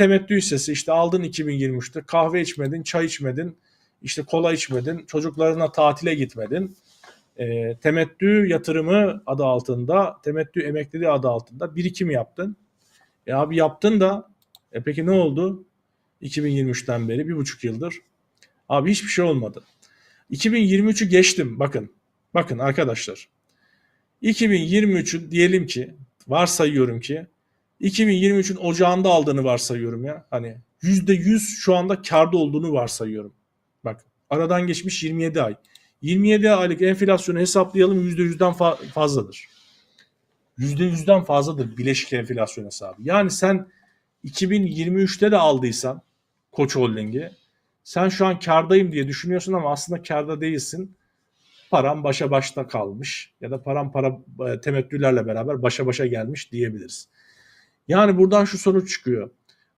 temettü hissesi işte aldın 2023'te kahve içmedin, çay içmedin, işte kola içmedin, çocuklarına tatile gitmedin. E, temettü yatırımı adı altında, temettü emekliliği adı altında birikim yaptın. E abi yaptın da e peki ne oldu? 2023'ten beri bir buçuk yıldır. Abi hiçbir şey olmadı. 2023'ü geçtim bakın. Bakın arkadaşlar. 2023'ün diyelim ki varsayıyorum ki 2023'ün ocağında aldığını varsayıyorum ya. Hani %100 şu anda karda olduğunu varsayıyorum. Bak aradan geçmiş 27 ay. 27 aylık enflasyonu hesaplayalım %100'den fa- fazladır. %100'den fazladır bileşik enflasyon hesabı. Yani sen 2023'te de aldıysan Koç Holding'i sen şu an kardayım diye düşünüyorsun ama aslında karda değilsin. Param başa başta kalmış ya da param para e, temettülerle beraber başa başa gelmiş diyebiliriz. Yani buradan şu sonuç çıkıyor.